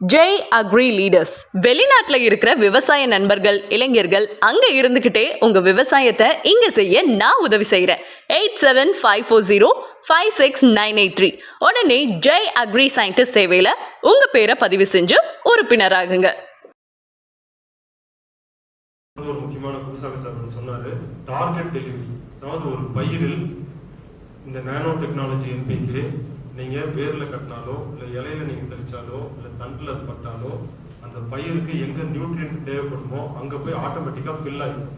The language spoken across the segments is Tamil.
ஜெய் அக்ரி லீடர்ஸ் வெளிநாட்டுல இருக்கிற விவசாய நண்பர்கள் இளைஞர்கள் அங்க இருந்துகிட்டே உங்க விவசாயத்தை இங்க செய்ய நான் உதவி செய்யறேன் eight seven five four zero five six nine eight three உடனே ஜெய் அக்ரி சயின்டிஸ்ட் சேவையில உங்க பேரை பதிவு செஞ்சு உறுப்பினராகுங்க. ஒரு முக்கியமான புதுசாக சார் சொன்னாரு. டார்கெட் டெலிவரி அதாவது ஒரு பயிரில் இந்த நானோ டெக்னாலஜி என்பிக்கு நீங்கள் வேரில் கட்டினாலோ இல்லை இலையில நீங்கள் தெளிச்சாலோ இல்லை தண்டில் அது பட்டாலோ அந்த பயிருக்கு எங்கே நியூட்ரியன்ட் தேவைப்படுமோ அங்கே போய் ஆட்டோமேட்டிக்காக ஃபில் ஆகிடும்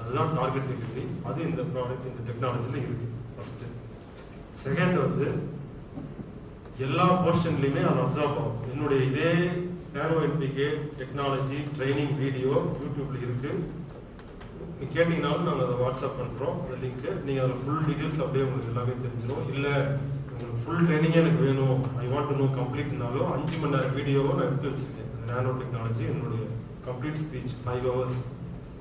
அதுதான் டார்கெட் டெலிவரி அது இந்த ப்ராடக்ட் இந்த டெக்னாலஜியில் இருக்குது ஃபஸ்ட்டு செகண்ட் வந்து எல்லா போர்ஷன்லையுமே அது அப்சர்வ் ஆகும். என்னுடைய இதே nano NPK technology training video யூடியூப்ல இருக்கு. கேட்டிங்கனாலும் நாங்கள் அதை வாட்ஸ்அப் பண்ணுறோம் அந்த லிங்க்கு நீங்கள் அதில் ஃபுல் டீட்டெயில்ஸ் அப்படியே உங்களுக்கு எல்லாமே தெரிஞ்சிடும் இல்லை எனக்கு ஃபுல் ட்ரைனிங்கே எனக்கு வேணும். ஐ வாண்ட் டு நோ கம்ப்ளீட்னாலும் அஞ்சு மணி நேரம் வீடியோவை நான் எடுத்து வச்சிருக்கேன். நேனோ டெக்னாலஜி என்னுடைய கம்ப்ளீட் ஸ்பீச் ஃபைவ் ஹவர்ஸ்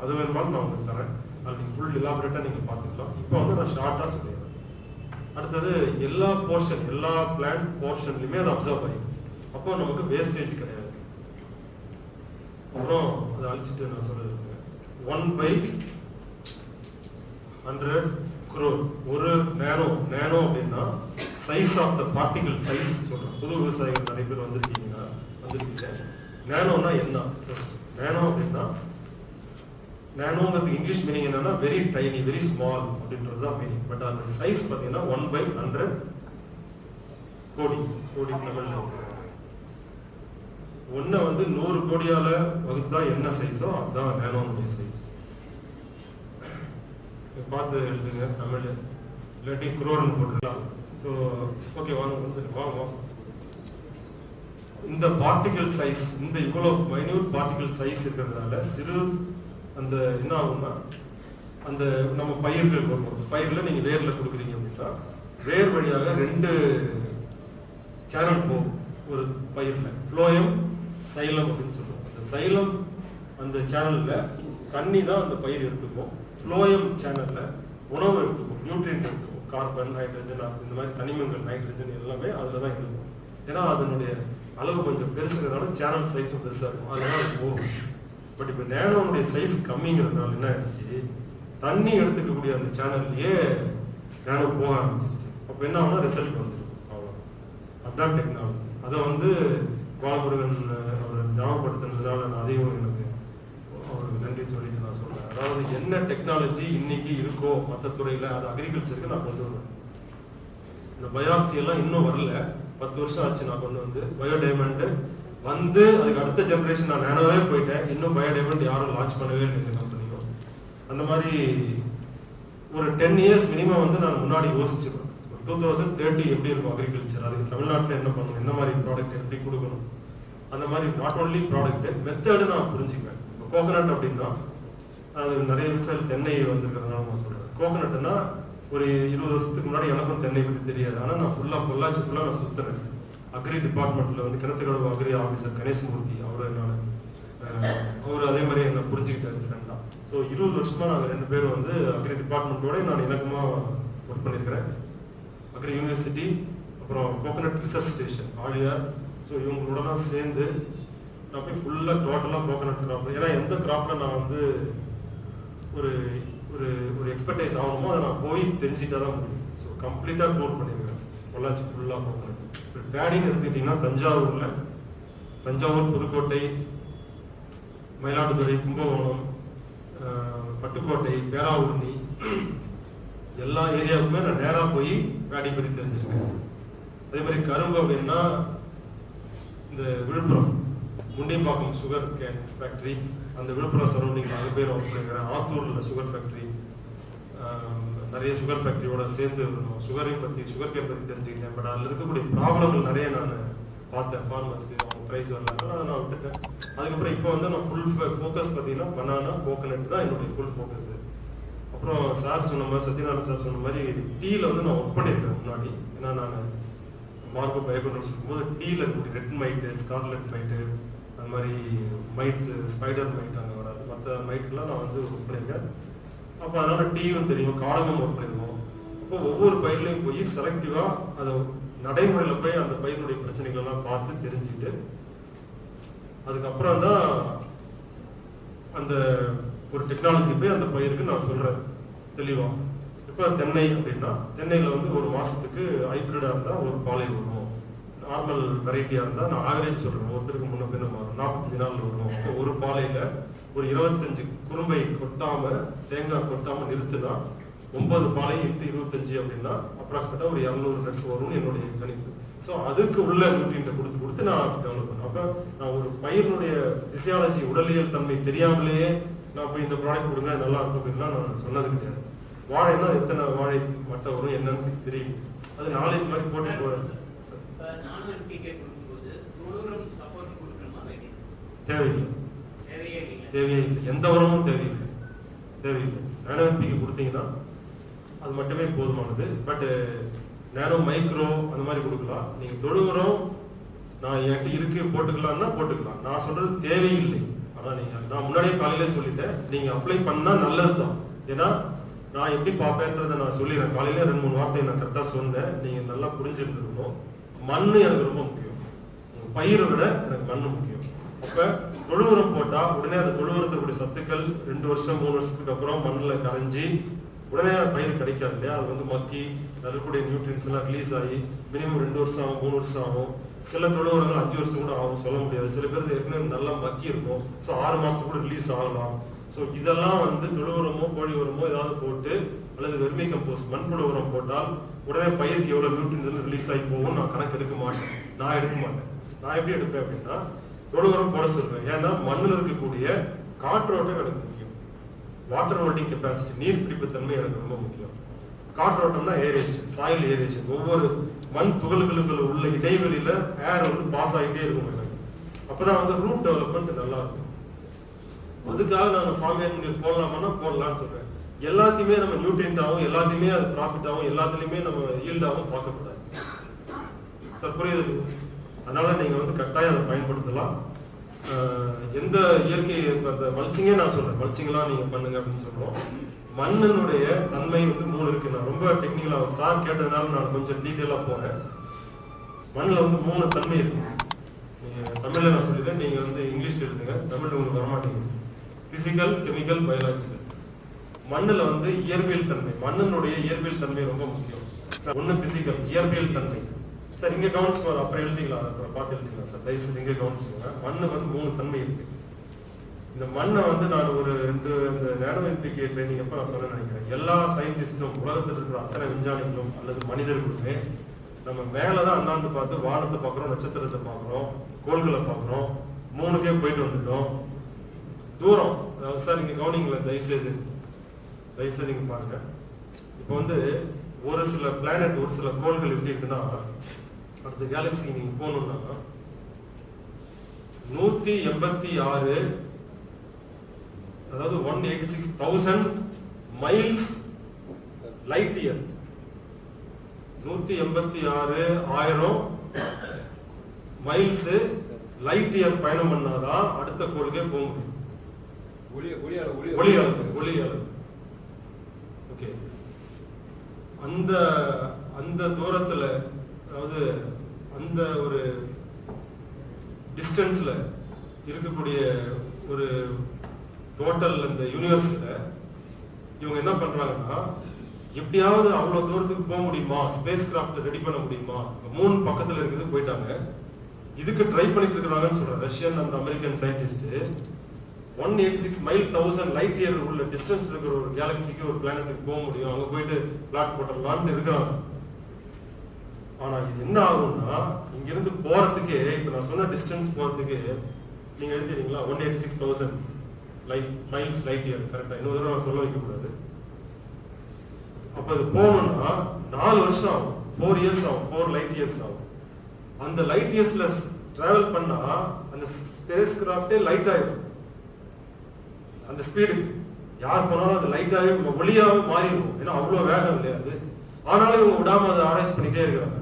அது வேணுமாலும் நான் உங்களுக்கு தரேன். அது நீங்கள் ஃபுல் இலாபரேட்டாக நீங்கள் பார்த்துக்கலாம். இப்போ வந்து நான் ஷார்ட்டாக சொல்லிடுறேன் அடுத்தது எல்லா போர்ஷன் எல்லா பிளான் போர்ஷன்லையுமே அது அப்சர்வ் ஆகி அப்போ நமக்கு வேஸ்டேஜ் கிடையாது. அப்புறம் அதை அழிச்சிட்டு நான் சொல்லியிருக்கேன் ஒன் பை ஹண்ட்ரட் குரோர் ஒரு நேனோ நேனோ அப்படின்னா size of the particle size சொல்றேன் புது விவசாயிகள் நிறைய பேர் வந்திருக்கீங்கன்னா வந்திருக்கீங்க. நேனோனா என்ன? நேனோ அப்படின்னா நேனோங்கிறது இங்கிலீஷ் மீனிங் என்னன்னா வெரி டைனி வெரி ஸ்மால் அப்படின்றது தான் மீனிங் பட் அந்த சைஸ் பார்த்தீங்கன்னா ஒன் பை ஹண்ட்ரட் கோடி கோடி தமிழ்ல ஒன்றை வந்து நூறு கோடியால வகுத்தா என்ன சைஸோ அதுதான் நேனோனுடைய சைஸ் பார்த்து எழுதுங்க தமிழ். இல்லாட்டி குரோர்னு போட்டுக்கலாம். ஸோ ஓகே வாங்க வந்து வாங்க வாங்க. இந்த பார்ட்டிகல் சைஸ் இந்த இவ்வளோ மைன்யூட் பார்ட்டிகல் சைஸ் இருக்கிறதுனால சிறு அந்த என்ன ஆகும்னா அந்த நம்ம பயிர்கள் வரும் பயிரில் நீங்கள் வேரில் கொடுக்குறீங்க அப்படின்னா வேர் வழியாக ரெண்டு சேனல் போகும். ஒரு பயிரில். ஃப்ளோயம் சைலம் அப்படின்னு சொல்லுவோம். அந்த சைலம் அந்த சேனலில் தண்ணி தான் அந்த பயிர் எடுத்துக்கும் ஃப்ளோயம் சேனலில் உணவு எடுத்துக்கும் நியூட்ரியன்ட் எடுத்துக்கும் கார்பன் ஹைட்ரஜன் ஆக்சிஜன் இந்த மாதிரி தனிமங்கள் நைட்ரஜன் எல்லாமே அதில் தான் இருக்கும் ஏன்னா அதனுடைய அளவு கொஞ்சம் பெருசுங்கிறதுனால சேனல் சைஸும் பெருசாக இருக்கும். அதனால போகும். பட் இப்போ நேனோனுடைய சைஸ் கம்மிங்கிறதுனால என்ன ஆயிடுச்சு? தண்ணி எடுத்துக்கக்கூடிய அந்த சேனல்லையே நேனோ போக ஆரம்பிச்சிருச்சு. அப்போ என்ன ஆகும்னா ரிசல்ட் வந்துடும் அவ்வளோ அதுதான் டெக்னாலஜி அதை வந்து பாலமுருகன் அவர் ஞாபகப்படுத்துனதுனால நான் அதையும் எனக்கு நன்றி சொல்லிட்டு நான் சொல்றேன். அதாவது என்ன டெக்னாலஜி இன்னைக்கு இருக்கோ மற்ற துறையில அது அக்ரிகல்ச்சருக்கு நான் கொண்டு வருவேன் இந்த பயாப்சி எல்லாம் இன்னும் வரல. பத்து வருஷம் ஆச்சு நான் கொண்டு வந்து. பயோடைமண்ட் வந்து அதுக்கு அடுத்த ஜென்ரேஷன் நான் நேனோவே போயிட்டேன். இன்னும் பயோடைமண்ட் யாரும் லான்ச் பண்ணவே இல்லை இந்த கம்பெனியும் அந்த மாதிரி ஒரு டென் இயர்ஸ் மினிமம் வந்து நான் முன்னாடி யோசிச்சிருவேன். டூ தௌசண்ட் தேர்ட்டி எப்படி இருக்கும் அக்ரிகல்ச்சர் அதுக்கு தமிழ்நாட்டில் என்ன பண்ணணும்? என்ன மாதிரி ப்ராடக்ட் எப்படி கொடுக்கணும்? அந்த மாதிரி நாட் ஓன்லி ப்ராடக்ட் மெத்தடு நான் புரிஞ்சுக்குவேன். கோகனட் அப்படின்னா அது நிறைய விவசாயிகள் தென்னை வந்திருக்கிறதுனால நான் சொல்றேன். கோகனட்னா ஒரு இருபது வருஷத்துக்கு முன்னாடி எனக்கும் தென்னை பற்றி தெரியாது. ஆனால் நான் ஃபுல்லாக பொள்ளாச்சி ஃபுல்லாக நான் சுற்றுறேன் அக்ரி டிபார்ட்மெண்ட்டில் வந்து கிணத்துக்கடவு அக்ரி ஆஃபீஸர் கணேசமூர்த்தி அவர் நான் அவர் அதே மாதிரி என்னை புரிஞ்சுக்கிட்டாரு ஃப்ரெண்டாக ஸோ இருபது வருஷமா நாங்கள் ரெண்டு பேரும் வந்து அக்ரி டிபார்ட்மெண்ட்டோட நான் இணக்கமாக ஒர்க் பண்ணியிருக்கிறேன் அக்ரி யூனிவர்சிட்டி அப்புறம் coconut research station Aliyar. So இவங்களோடலாம் சேர்ந்து நான் போய் ஃபுல்லாக டோட்டலாக கோகனட் கிராப் ஏன்னா எந்த கிராப்பில் நான் வந்து ஒரு ஒரு ஒரு எக்ஸ்பர்டைஸ் ஆகணுமோ அதை நான் போய் தெரிஞ்சுட்டா தான் முடியும். ஸோ கம்ப்ளீட்டாக டூர் பண்ணிடுவேன். பொள்ளாச்சி ஃபுல்லாக கோகனட் இப்போ பேடிங் எடுத்துக்கிட்டிங்கன்னா தஞ்சாவூரில் தஞ்சாவூர் புதுக்கோட்டை மயிலாடுதுறை கும்பகோணம் பட்டுக்கோட்டை பேராவூர்ணி எல்லா ஏரியாவுக்குமே நான் நேராக போய் பேடி பண்ணி தெரிஞ்சிருக்கேன் அதே மாதிரி கரும்பு அப்படின்னா இந்த விழுப்புரம். முண்டியம்பாக்கம் சுகர் கே ஃபேக்ட்ரி அந்த விழுப்புரம் சரௌண்டிங் நாலு பேர் ஒர்க் ஆத்தூரில் சுகர் ஃபேக்ட்ரி நிறைய சுகர் ஃபேக்ட்ரியோட சேர்ந்து சுகரை பற்றி சுகர் கேன் பற்றி தெரிஞ்சுக்கிட்டேன். பட் அதில் இருக்கக்கூடிய ப்ராப்ளங்கள் நிறைய நான் பார்த்தேன். ஃபார்மர்ஸ்க்கு அவங்க ப்ரைஸ் வரலாம் அதை நான் விட்டுட்டேன். அதுக்கப்புறம் இப்போ வந்து நான் ஃபுல் ஃபோக்கஸ் பார்த்தீங்கன்னா பனானா கோகனட் தான் என்னுடைய ஃபுல் ஃபோக்கஸ் அப்புறம் சார் சொன்ன மாதிரி சத்யநாராயண் சார் சொன்ன மாதிரி டீல வந்து நான் ஒர்க் பண்ணியிருக்கேன் முன்னாடி. ஏன்னா நான் மார்க்கோ பயோகண்ட்ரோல் சொல்லும்போது டீல இருக்கக்கூடிய ரெட் மைட்டு ஸ்கார்லெட் மைட்டு அந்த மாதிரி மைட்ஸ் ஸ்பைடர் மைட் அங்கே வராது. மற்ற மைட்லாம் நான் வந்து ஒர்க் பண்ணியிருக்கேன். அப்போ அதனால டீயும் தெரியும் காலமும் ஒர்க் பண்ணியிருக்கோம் அப்போ ஒவ்வொரு பயிர்லையும் போய் செலக்டிவாக அதை நடைமுறையில் போய் அந்த பயிரினுடைய பிரச்சனைகள் எல்லாம் பார்த்து தெரிஞ்சுட்டு அதுக்கப்புறம் தான் அந்த ஒரு டெக்னாலஜி போய் அந்த பயிருக்கு நான் சொல்கிறேன் தெளிவாக இப்போ தென்னை அப்படின்னா தென்னையில் வந்து ஒரு மாதத்துக்கு ஹைப்ரிடாக இருந்தால் ஒரு பாலை வரும் நார்மல் வெரைட்டியாக இருந்தால் நான் ஆவரேஜ் சொல்கிறேன் ஒருத்தருக்கு முன்ன பின்ன மாறும். நாற்பத்தஞ்சு நாள் வரும் அப்போ ஒரு பாலையில் ஒரு இருபத்தஞ்சு குறும்பை கொட்டாமல் தேங்காய் கொட்டாமல் நிறுத்துனா ஒன்பது பாலை எட்டு இருபத்தஞ்சு அப்படின்னா அப்ராக்சிமேட்டாக ஒரு இரநூறு நட்ஸ் வரும்னு என்னுடைய கணிப்பு. ஸோ அதுக்கு உள்ள நியூட்ரியன்ட்டை கொடுத்து கொடுத்து நான் டெவலப் பண்ணேன். அப்போ நான் ஒரு பயிரினுடைய பிசியாலஜி உடலியல் தன்மை தெரியாமலேயே நான் போய் இந்த ப்ராடக்ட் கொடுங்க நல்லா இருக்கும் அப்படின்லாம் நான் சொன்னது கிடையாது. வாழைன்னா எத்தனை வாழை மட்டை வரும் என்னன்னு தெரியும். அது நாலேஜ் மாதிரி போட்டு வேண்டியது? தேவையில்லை. தேவையே இல்லை. எந்த உரமும் தேவையில்லை. தேவையில்லை. நானோ என்பிக்கு கொடுத்தீங்கன்னா அது மட்டுமே போதுமானது. பட் நானோ மைக்ரோ அந்த மாதிரி கொடுக்கலாம். நீங்க தொழு உரம் நான் என்கிட்ட இருக்கு போட்டுக்கலாம்னா போட்டுக்கலாம். நான் சொல்றது தேவையில்லை. ஆனா நீங்க நான் முன்னாடியே காலையிலே சொல்லிட்டேன். நீங்க அப்ளை பண்ணா நல்லதுதான். ஏன்னா நான் எப்படி பார்ப்பேன்றத நான் சொல்லிடுறேன். காலையில ரெண்டு மூணு வார்த்தை நான் கரெக்டா சொன்னேன். நீங்க நல்லா புரிஞ்சுருந்துருக்கணும் மண்ணு எனக்கு ரொம்ப முக்கியம். உங்க பயிரை விட எனக்கு மண்ணு முக்கியம். அப்ப தொழு உரம் போட்டா உடனே அந்த தொழு உரத்தினுடைய சத்துக்கள் ரெண்டு வருஷம் மூணு வருஷத்துக்கு அப்புறம் மண்ணில் கரைஞ்சி உடனே பயிர் கிடைக்காது இல்லையா? அது வந்து மக்கி அதுல நியூட்ரியன்ஸ் எல்லாம் ரிலீஸ் ஆகி மினிமம் ரெண்டு வருஷம் ஆகும் மூணு வருஷம் ஆகும். சில தொழு உரங்கள் அஞ்சு வருஷம் கூட ஆகும் சொல்ல முடியாது. சில பேர் ஏற்கனவே நல்லா மக்கி இருக்கும். ஸோ ஆறு மாசத்துக்கு கூட ரிலீஸ் ஆகலாம். ஸோ இதெல்லாம் வந்து தொழு உரமோ கோழி உரமோ ஏதாவது போட்டு அல்லது வெர்மி கம்போஸ்ட் மண்புழு உரம் போட்டால் உடனே பயிருக்கு எவ்வளோ நியூட்ரியன்ஸ் ரிலீஸ் ஆகி போகும் நான் கணக்கு எடுக்க மாட்டேன். நான் எடுக்க மாட்டேன். நான் எப்படி எடுப்பேன் அப்படின்னா தொழு உரம் போட சொல்றேன். ஏன்னா மண்ணில் இருக்கக்கூடிய காற்றோட்டம் எனக்கு முக்கியம். வாட்டர் ஹோல்டிங் கெப்பாசிட்டி நீர் பிடிப்பு தன்மை எனக்கு ரொம்ப முக்கியம். காற்றோட்டம்னா ஏரியேஷன் சாயில் ஏரியேஷன் ஒவ்வொரு மண் துகள்களுக்குள்ள உள்ள இடைவெளியில ஏர் வந்து பாஸ் ஆகிட்டே இருக்கும் எனக்கு. அப்பதான் வந்து ரூட் டெவலப்மெண்ட் நல்லா இருக்கும். அதுக்காக நான் ஃபார்மேஷன் போடலாமான்னா போடலாம்னு சொல்றேன். எல்லாத்தையுமே நம்ம நியூட்ரியன்டாகவும் எல்லாத்தையுமே அது ப்ராஃபிட்டாகவும் எல்லாத்துலேயுமே நம்ம ஈல்டாகவும் பார்க்கக்கூடாது சார் புரியுது? அதனால நீங்கள் வந்து கட்டாயம் அதை பயன்படுத்தலாம். எந்த இயற்கை அந்த மல்ச்சிங்கே நான் சொல்கிறேன் மல்ச்சிங்லாம் நீங்கள் பண்ணுங்க அப்படின்னு சொல்கிறோம் மண்ணினுடைய தன்மை வந்து மூணு இருக்கு. நான் ரொம்ப டெக்னிக்கலாக சார் கேட்டதுனால நான் கொஞ்சம் டீட்டெயிலாக போகிறேன் மண்ணில் வந்து மூணு தன்மை இருக்கு. நீங்கள் தமிழில் நான் சொல்லிடுறேன். நீங்கள் வந்து இங்கிலீஷில் எழுதுங்க. தமிழில் உங்களுக்கு வரமாட்டேங்குது. பிசிக்கல் கெமிக்கல் பயாலஜிக்கல் மண்ணில் வந்து இயற்பியல் தன்மை மண்ணினுடைய இயற்பியல் தன்மை ரொம்ப முக்கியம். சார் ஒன்று பிசிக்கல் இயற்பியல் தன்மை. சார் இங்க கவனிச்சுக்கோ அப்புறம் எழுதிக்கலாம் அப்புறம் பார்த்து எழுதிக்கலாம் சார். தயவு செய்து இங்க கவனிச்சுக்கோங்க. மண்ணு வந்து மூணு தன்மை இருக்கு. இந்த மண்ணை வந்து நான் ஒரு ரெண்டு இந்த நேனோ ட்ரைனிங் அப்போ நான் சொல்ல நினைக்கிறேன். எல்லா சயின்டிஸ்டும் உலகத்தில் இருக்கிற அத்தனை விஞ்ஞானிகளும் அல்லது மனிதர்களுமே நம்ம மேலே தான் அண்ணாந்து பார்த்து வானத்தை பார்க்குறோம் நட்சத்திரத்தை பார்க்குறோம் கோள்களை பார்க்குறோம் மூணுக்கே போயிட்டு வந்துட்டோம். தூரம். அதாவது சார் இங்க கவனிங்களேன் தயவுசெய்து. தயவுசெய்து நீங்க பாருங்க. இப்போ வந்து ஒரு சில பிளானட் ஒரு சில கோள்கள் எப்படி இருக்குன்னா அடுத்த கேலக்சிக்கு நீங்க போகணும்னா நூத்தி எண்பத்தி ஆறு அதாவது one eighty six thousand miles light year நூத்தி எண்பத்தி ஆறு ஆயிரம் மைல்ஸ் லைட் இயர் பயணம் பண்ணாதான் அடுத்த கோளுக்கே போக முடியும் ஒளி ஒளி அளவு ஒளி ஒளி அளவு ஒளி அளவு ஓகே அந்த அந்த தூரத்துல அதாவது அந்த ஒரு டிஸ்டன்ஸ்ல இருக்கக்கூடிய ஒரு டோட்டல் இந்த யூனிவர்ஸ்ல இவங்க என்ன பண்றாங்கன்னா எப்படியாவது அவ்வளவு தூரத்துக்கு போக முடியுமா? ஸ்பேஸ் கிராஃப்ட் ரெடி பண்ண முடியுமா? மூணு பக்கத்துல இருக்குது போயிட்டாங்க. இதுக்கு ட்ரை பண்ணிட்டு இருக்கிறாங்கன்னு சொல்றேன் Russian and American scientist one eighty six mile thousand light year உள்ள டிஸ்டன்ஸ் இருக்கிற ஒரு கேலக்சிக்கு ஒரு பிளானட்டுக்கு போக முடியும். அங்க போயிட்டு பிளாட் போட்டுடலாம்னு இருக்கிறாங்க ஆனா இது என்ன ஆகும்னா இங்க இருந்து இப்போ இப்ப நான் சொன்ன டிஸ்டன்ஸ் போறதுக்கு நீங்க எழுதிறீங்களா one eighty six thousand light miles light year கரெக்டா இன்னொரு தடவை நான் சொல்ல வைக்க கூடாது. அப்ப அது போகணும்னா நாலு வருஷம் ஆகும். ஃபோர் இயர்ஸ் ஆகும். ஃபோர் லைட் இயர்ஸ் ஆகும். அந்த லைட் இயர்ஸ்ல டிராவல் பண்ணா அந்த ஸ்பேஸ் கிராஃப்டே லைட் ஆயிடும் அந்த ஸ்பீடு யார் போனாலும் அது லைட்டாகவே ஒளியாவே மாறிடும் ஏன்னா அவ்வளோ வேகம் இல்லையா அது? ஆனாலும் இவங்க விடாம அதை ஆராய்ச்சி பண்ணிட்டே இருக்கிறாங்க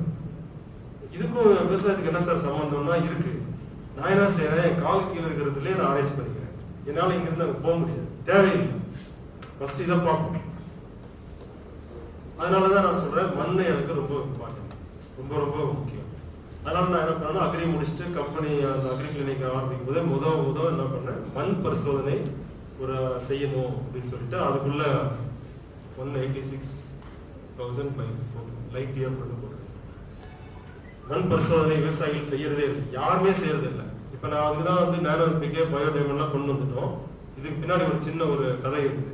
இதுக்கும் விவசாயத்துக்கு என்ன சார் சம்மந்தம்னா இருக்கு. நான் என்ன செய்யறேன் என் கால் கீழே இருக்கிறதுலயே நான் ஆராய்ச்சி பண்ணிக்கிறேன். என்னால இங்கிருந்து அங்கே போக முடியாது. தேவையில்லை. ஃபர்ஸ்ட் இதை பார்ப்போம். அதனாலதான் நான் சொல்றேன் மண் எனக்கு ரொம்ப இம்பார்ட்டன்ட் ரொம்ப ரொம்ப முக்கியம். அதனால நான் என்ன பண்ணேன்னா அக்ரி முடிச்சுட்டு கம்பெனி அந்த அக்ரி கிளினிக் ஆரம்பிக்கும் போதே முதல் முத என்ன பண்ணேன் மண் பரிசோதனை ஒரு செய்யணும் அப்படின்னு சொல்லிட்டு அதுக்குள்ள one eighty six thousand miles light year பண்ண போடுறேன் மண் பரிசோதனை விவசாயிகள் செய்யறதே இல்லை. யாருமே செய்யறது இல்லை. இப்போ நான் அதுக்கு தான் வந்து நேனோ பிகே பயோடைமெண்ட்லாம் கொண்டு வந்துட்டோம். இதுக்கு பின்னாடி ஒரு சின்ன ஒரு கதை இருக்குது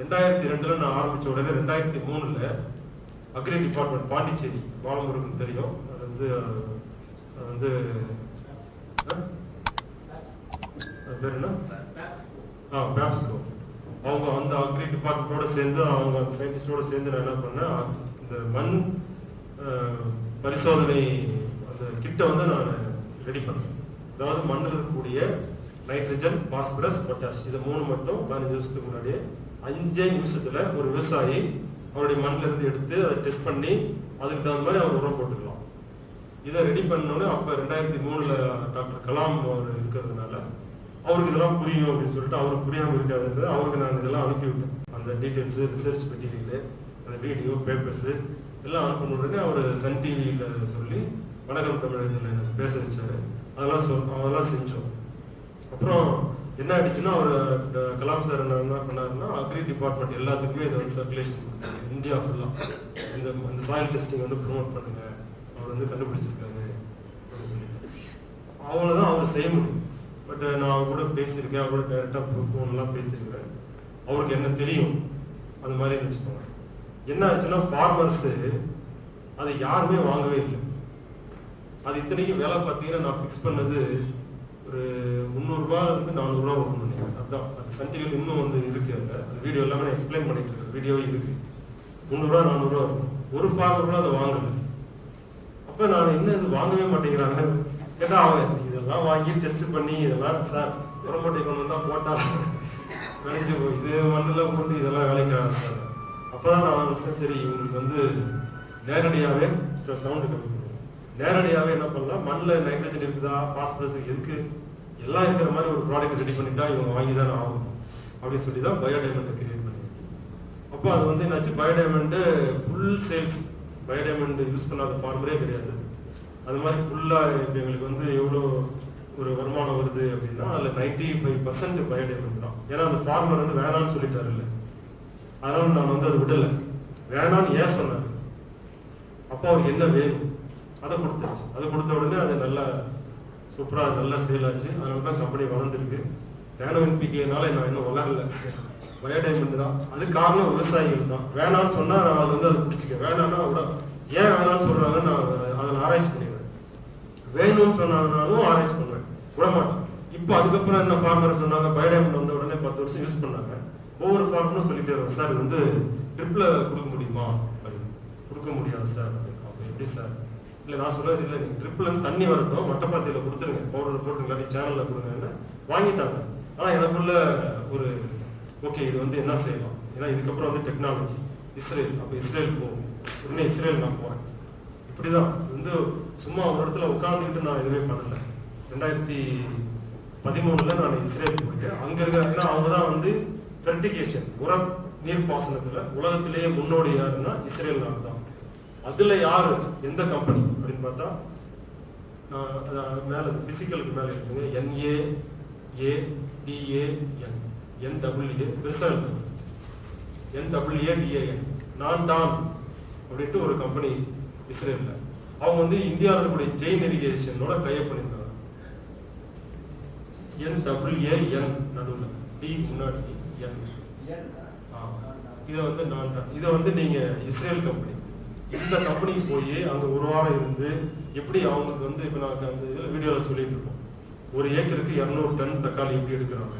ரெண்டாயிரத்தி ரெண்டுல நான் ஆரம்பிச்ச உடனே ரெண்டாயிரத்தி மூணுல அக்ரி டிபார்ட்மெண்ட் பாண்டிச்சேரி பாலமுருகன் தெரியும். அது வந்து அது வந்து அது பேர் என்ன? பேப்ஸ்கோ அவங்க அந்த அக்ரி டிபார்ட்மெண்ட்டோட சேர்ந்து அவங்க அந்த சயின்டிஸ்டோட சேர்ந்து நான் என்ன பண்ணேன் இந்த மண் பரிசோதனை அந்த கிட்ட வந்து நான் ரெடி பண்ணேன். அதாவது மண்ணில் இருக்கக்கூடிய நைட்ரஜன் பாஸ்பரஸ் பொட்டாஷ் இது மூணு மட்டும் பதினஞ்சு வருஷத்துக்கு முன்னாடியே அஞ்சே நிமிஷத்துல ஒரு விவசாயி அவருடைய மண்ணில் இருந்து எடுத்து அதை டெஸ்ட் பண்ணி அதுக்கு தகுந்த மாதிரி அவர் உரம் போட்டுக்கலாம். இதை ரெடி பண்ணோன்னே அப்போ ரெண்டாயிரத்தி மூணுல டாக்டர் கலாம் அவர் இருக்கிறதுனால அவருக்கு இதெல்லாம் புரியும் அப்படின்னு சொல்லிட்டு அவருக்கு புரியாமல் இருக்காதுன்றது அவருக்கு நான் இதெல்லாம் அனுப்பி விட்டேன் அந்த டீட்டெயில்ஸு ரிசர்ச் மெட்டீரியல் அந்த வீடியோ பேப்பர்ஸு எல்லாம் அனுப்பின உடனே அவர் சன் டிவியில் சொல்லி வணக்கம் தமிழகத்தில் எனக்கு பேச வச்சாரு. அதெல்லாம் சொல் அதெல்லாம் செஞ்சோம். அப்புறம் என்ன ஆயிடுச்சுன்னா அவர் கலாம் சார் என்ன என்ன பண்ணாருன்னா அக்ரி டிபார்ட்மெண்ட் எல்லாத்துக்குமே இதை வந்து சர்க்குலேஷன் கொடுத்தாங்க இந்தியா ஃபுல்லாக இந்த இந்த சாயில் டெஸ்டிங் வந்து ப்ரொமோட் பண்ணுங்க. அவர் வந்து கண்டுபிடிச்சிருக்காரு அப்படின்னு சொல்லிட்டு. அவ்வளோதான் அவர் செய்ய முடியும். அவர்கிட்ட நான் அவர் கூட பேசியிருக்கேன் அவர் கூட டைரெக்டாக ஃபோன்லாம் பேசியிருக்கிறேன். அவருக்கு என்ன தெரியும்? அந்த மாதிரி வச்சுக்கோங்க என்ன ஆச்சுன்னா ஃபார்மர்ஸு அதை யாருமே வாங்கவே இல்லை. அது இத்தனைக்கும் வேலை பார்த்தீங்கன்னா நான் ஃபிக்ஸ் பண்ணது ஒரு முந்நூறுரூவா இருந்து நானூறுரூவா வரும் நினைக்கிறேன். அதான். அது சன்டிகள் இன்னும் வந்து இருக்கு அதில் அந்த வீடியோ எல்லாமே நான் எக்ஸ்பிளைன் பண்ணிட்டு இருக்கேன். வீடியோவே இருக்கு. முந்நூறுரூவா நானூறுரூவா இருக்கும் ஒரு ஃபார்மர் கூட அதை வாங்கல. அப்போ நான் என்ன இது வாங்கவே மாட்டேங்கிறாங்க? கேட்டால் அவன் இதெல்லாம் வாங்கி டெஸ்ட் பண்ணி இதெல்லாம் சார் உரம்பட்டை கொண்டு வந்தால் போட்டா விளைஞ்சு போய் இது மண்ணில் போட்டு இதெல்லாம் விளைக்கிறாங்க சார் அப்பதான் நான் நினைச்சேன் சரி இவங்களுக்கு வந்து நேரடியாகவே சார் சவுண்டு கம்மி நேரடியாகவே என்ன பண்ணலாம்? மண்ணில் நைட்ரஜன் இருக்குதா? பாஸ்பரஸ் எதுக்கு எல்லாம் இருக்கிற மாதிரி ஒரு ப்ராடக்ட் ரெடி பண்ணிட்டா இவங்க வாங்கி தானே ஆகும் அப்படின்னு சொல்லி தான் பயோடைமண்டை கிரியேட் பண்ணியாச்சு. அப்போ அது வந்து என்னாச்சு? பயோடைமண்டு ஃபுல் சேல்ஸ் பயோடைமண்ட் யூஸ் பண்ணாத ஃபார்மரே கிடையாது. அது மாதிரி ஃபுல்லாக இப்போ எங்களுக்கு வந்து எவ்வளோ ஒரு வருமானம் வருது அப்படின்னா அதில் நைன்டி ஃபைவ் பர்சன்ட் பயோடைமண்ட் தான் ஏன்னா அந்த ஃபார்மர் வந்து வேணாம்னு சொல்லிட்டாரு இல்லை. அதனால நான் வந்து அதை விடலை. வேணாம்னு ஏன் சொன்னார்? அப்போ அவருக்கு என்ன வேணும்? அதை கொடுத்தாச்சு. அதை கொடுத்த உடனே அது நல்லா சூப்பராக நல்லா சேல் ஆச்சு. அதனால தான் கம்பெனி வளர்ந்துருக்கு. நேனோ என்பிகேனால நான் இன்னும் வளரல. பயோடைமண்ட் தான். அது காரணம் விவசாயிகள் தான். வேணாம்னு சொன்னா நான் அது வந்து அதை பிடிச்சிக்க. வேணாம்னா விட ஏன் வேணாம்னு சொல்றாங்கன்னு நான் அதில் ஆராய்ச்சி பண்ணிடுவேன் வேணும்னு சொன்னாலும் ஆராய்ச்சி பண்ணுவேன் விடமாட்டோம் இப்போ அதுக்கப்புறம் என்ன ஃபார்மர் சொன்னாங்க? பயோடைமண்ட் வந்த உடனே பத்து வருஷம் யூஸ் பண்ணாங்க. ஒவ்வொரு ஃபார்மரும் சொல்லிட்டே இருந்தேன் சார் இது வந்து ட்ரிப்பில் கொடுக்க முடியுமா? அப்படின்னு. கொடுக்க முடியாது சார் அப்போ எப்படி சார் இல்லை நான் சொல்றது இல்லை. நீங்கள் ட்ரிப்பில் இருந்து தண்ணி வரட்டும். மட்டப்பாத்தியில் கொடுத்துருங்க. பவுடர் போட்டு இல்லாட்டி சேனலில் கொடுங்கன்னு வாங்கிட்டாங்க. ஆனால் எனக்குள்ள ஒரு ஓகே இது வந்து என்ன செய்யலாம்? ஏன்னா இதுக்கப்புறம் வந்து டெக்னாலஜி இஸ்ரேல். அப்போ இஸ்ரேல் போகும் உடனே இஸ்ரேல் நான் போகிறேன் இப்படிதான். வந்து சும்மா ஒரு இடத்துல உட்காந்துக்கிட்டு நான் எதுவுமே பண்ணலை. ரெண்டாயிரத்தி பதிமூணுல நான் இஸ்ரேல் போயிட்டேன். அங்க இருக்கிற ஏன்னா அவங்க தான் வந்து ஃபெர்டிகேஷன் உர நீர் பாசனத்துல உலகத்திலேயே முன்னோடி யாருன்னா இஸ்ரேல் நாடு தான் அதுல யார்? எந்த கம்பெனி அப்படின்னு பார்த்தா மேல பிசிக்கலுக்கு மேல இருக்குங்க என்ஏ ஏ டிஏஎன் என் டபிள்யூஏ பெருசா இருக்கு என் டபிள்யூஏ டிஏஎன் நான் தான் அப்படின்ட்டு ஒரு கம்பெனி இஸ்ரேல்ல. அவங்க வந்து இந்தியாவில் இருக்கக்கூடிய ஜெயின் இரிகேஷனோட கையப்பணி என் டபிள்யூஏ என் நடுவில். டி முன்னாடி என் இதை வந்து நான் தான். இதை வந்து நீங்க இஸ்ரேல் கம்பெனி இந்த கம்பெனிக்கு போய் அங்க ஒரு வாரம் இருந்து எப்படி அவங்களுக்கு வந்து இப்போ நான் அந்த வீடியோவில் சொல்லிட்டு இருக்கோம். ஒரு ஏக்கருக்கு இரநூறு டன் தக்காளி எப்படி எடுக்கிறாங்க?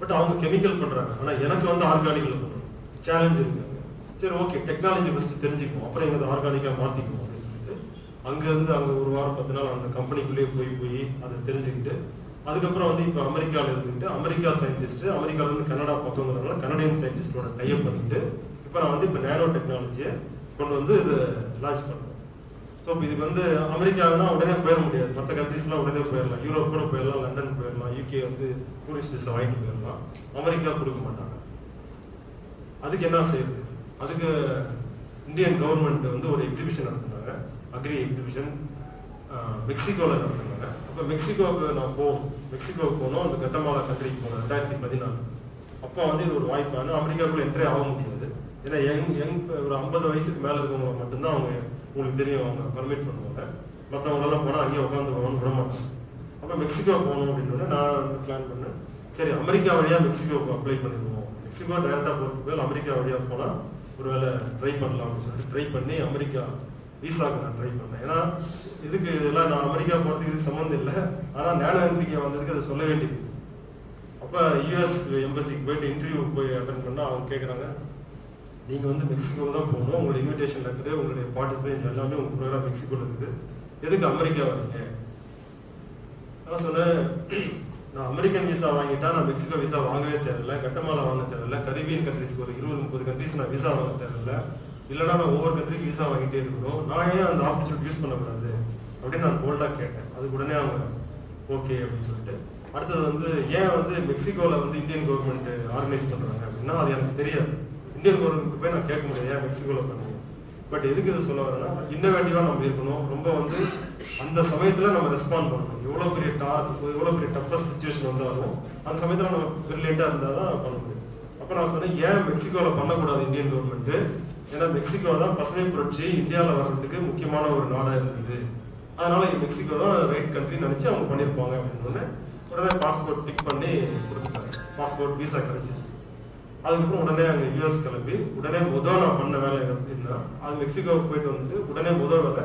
பட் அவங்க கெமிக்கல் பண்றாங்க. ஆனா எனக்கு வந்து ஆர்கானிக்ல பண்ணணும் சேலஞ்ச் இருக்கு. சரி ஓகே டெக்னாலஜி ஃபஸ்ட்டு தெரிஞ்சுக்குவோம். அப்புறம் எங்க ஆர்கானிக்கா மாத்திக்குவோம் அப்படின்னு சொல்லிட்டு அங்க இருந்து அங்க ஒரு வாரம் பத்து நாள் அந்த கம்பெனிக்குள்ளேயே போய் போய் அதை தெரிஞ்சுக்கிட்டு அதுக்கப்புறம் வந்து இப்போ அமெரிக்காவில் இருந்துட்டு அமெரிக்கா சயின்டிஸ்ட் அமெரிக்காவில் இருந்து கனடா பக்கங்கிறதுனால கனடியன் சயின்டிஸ்டோட டைப் பண்ணிட்டு இப்போ நான் வந்து இப்போ நேனோ டெக்னாலஜியை கொண்டு வந்து இதை லான்ச் பண்ணுறேன் ஸோ இப்போ இதுக்கு வந்து அமெரிக்காவினா உடனே போயிட முடியாது. மற்ற கண்ட்ரீஸ்லாம் உடனே போயிடலாம். யூரோப் கூட போயிடலாம் லண்டன் போயிடலாம் யூகே வந்து டூரிஸ்ட் வாங்கிட்டு போயிடலாம். அமெரிக்கா கொடுக்க மாட்டாங்க. அதுக்கு என்ன செய்யுது அதுக்கு இந்தியன் கவர்மெண்ட் வந்து ஒரு எக்ஸிபிஷன் நடத்துனாங்க. அக்ரி எக்ஸிபிஷன் மெக்சிகோவில் நடத்துனாங்க. இப்போ மெக்சிகோவுக்கு நான் போகணும் மெக்சிகோவுக்கு போனோம் அந்த கட்டமாலா கண்ட்ரிக்கு போனோம் ரெண்டாயிரத்தி பதினாலு. அப்போ வந்து இது ஒரு வாய்ப்பான அமெரிக்காவுக்குள்ள என்ட்ரே ஆக முடியாது. ஏன்னா யங் யங் ஒரு ஐம்பது வயசுக்கு மேலே இருக்கவங்க மட்டும்தான் அவங்க உங்களுக்கு தெரியும் அவங்க பர்மிட் பண்ணுவாங்க. மற்றவங்களெல்லாம் போனால் அங்கேயே உட்காந்து போகணும்னு விட மாட்டாங்க. அப்போ மெக்சிகோ போகணும் அப்படின்னு நான் பிளான் பண்ணேன். சரி அமெரிக்கா வழியாக மெக்சிகோவுக்கு அப்ளை பண்ணிடுவோம். மெக்சிகோ டைரெக்டாக போகிறதுக்கு அமெரிக்கா வழியாக போனால் ஒருவேளை ட்ரை பண்ணலாம் அப்படின்னு சொல்லிட்டு ட்ரை பண்ணி அமெரிக்கா விசாக்கு நான் ட்ரை பண்ணேன். ஏன்னா இதுக்கு இதெல்லாம் நான் அமெரிக்கா போகிறதுக்கு இது சம்மந்தம் இல்லை. ஆனால் நேனோ என்பிகே வந்ததுக்கு அதை சொல்ல வேண்டியது. அப்போ யூஎஸ் எம்பசிக்கு போயிட்டு இன்டர்வியூ போய் அட்டன் பண்ணால் அவங்க கேட்குறாங்க நீங்கள் வந்து மெக்சிகோ தான் போகணும். உங்களோட இன்விடேஷன் இருக்குது. உங்களுடைய பார்ட்டிசிபேஷன் எல்லாமே உங்கள் ப்ரோக்ராம் மெக்சிகோவில் இருக்குது. எதுக்கு அமெரிக்கா வரீங்க? நான் சொன்னேன் நான் அமெரிக்கன் விசா வாங்கிட்டா நான் மெக்சிகோ விசா வாங்கவே தேவையில்ல. கட்டமாலா வாங்க தேவையில்ல. கரீபியன் கண்ட்ரிஸ்க்கு ஒரு இருபது முப்பது கண்ட்ரிஸ் நான் விசா வாங்க தேவையில்ல. இல்லைனா நான் ஒவ்வொரு கண்ட்ரிக்கு விசா வாங்கிட்டே இருக்கணும். நான் ஏன் அந்த ஆப்பர்ச்சுனிட்டி யூஸ் பண்ணக்கூடாது? அப்படின்னு நான் போல்டாக கேட்டேன். அதுக்கு உடனே அவங்க ஓகே அப்படின்னு சொல்லிட்டு. அடுத்தது வந்து ஏன் வந்து மெக்சிகோவில் வந்து இந்தியன் கவர்மெண்ட் ஆர்கனைஸ் பண்ணுறாங்க அப்படின்னா அது எனக்கு தெரியாது. இந்தியன் கவர்மெண்ட் போய் நான் கேட்க முடியாது ஏன் மெக்சிகோவில் பண்ணுங்க? பட் எதுக்கு இது சொல்ல வரேன்னா இன்னோவேட்டிவாக நம்ம இருக்கணும். ரொம்ப வந்து அந்த சமயத்தில் நம்ம ரெஸ்பாண்ட் பண்ணணும். எவ்வளோ பெரிய டா எவ்வளோ பெரிய டஃபஸ்ட் சுச்சுவேஷன் வந்தாலும் அந்த சமயத்தில் நம்ம பிரில்லியண்ட்டாக இருந்தால் தான் பண்ண முடியும். அப்போ நான் சொன்னேன் ஏன் மெக்சிகோவில் பண்ணக்கூடாது இந்தியன் கவர்மெண்ட்டு ஏன்னா மெக்சிகோ தான் பசுமை புரட்சி இந்தியாவில் வர்றதுக்கு முக்கியமான ஒரு நாடாக இருந்தது. அதனால மெக்சிகோ தான் ரைட் கண்ட்ரி நினச்சி அவங்க பண்ணியிருப்பாங்க அப்படின்னு உடனே உடனே பாஸ்போர்ட் டிக் பண்ணி கொடுத்துட்டாங்க. பாஸ்போர்ட் விசா கிடைச்சிருச்சு. அதுக்கப்புறம் உடனே அங்கே யூஎஸ் கிளம்பி உடனே முதல் நான் பண்ண வேலை என்ன அது மெக்சிகோவுக்கு போயிட்டு வந்துட்டு உடனே முதல் வேலை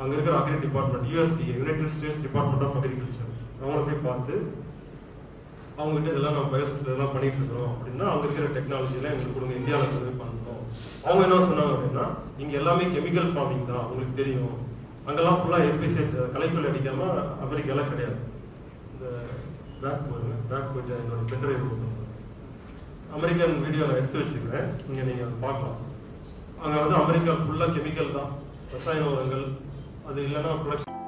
அங்கே இருக்கிற agri department USDA United States Department of Agriculture அவங்கள போய் பார்த்து அவங்ககிட்ட இதெல்லாம் நம்ம பயோசிஸ் இதெல்லாம் பண்ணிட்டு இருக்கிறோம் அப்படின்னா அங்கே இருக்கிற டெக்னாலஜிலாம் எங்களுக்கு கொடுங்க. இந்தியாவில் இருந்து பண்ணணும். அவங்க என்ன சொன்னாங்க அப்படின்னா இங்கே எல்லாமே கெமிக்கல் ஃபார்மிங் தான். உங்களுக்கு தெரியும். அங்கெல்லாம் ஃபுல்லாக ஹெர்பிசைட் கலைக்குள் அடிக்காம அமெரிக்காலாம் கிடையாது. இந்த பேக் போயிருங்க பேக் போயிட்டு என்னோட பென்ட்ரைவ் அமெரிக்கன் வீடியோ நான் எடுத்து வச்சுக்கிறேன். இங்கே நீங்கள் அதை பார்க்கலாம். அங்கே வந்து அமெரிக்கா ஃபுல்லாக கெமிக்கல் தான். ரசாயன உரங்கள். அது இல்லைன்னா ப்ரொடக்ஷன்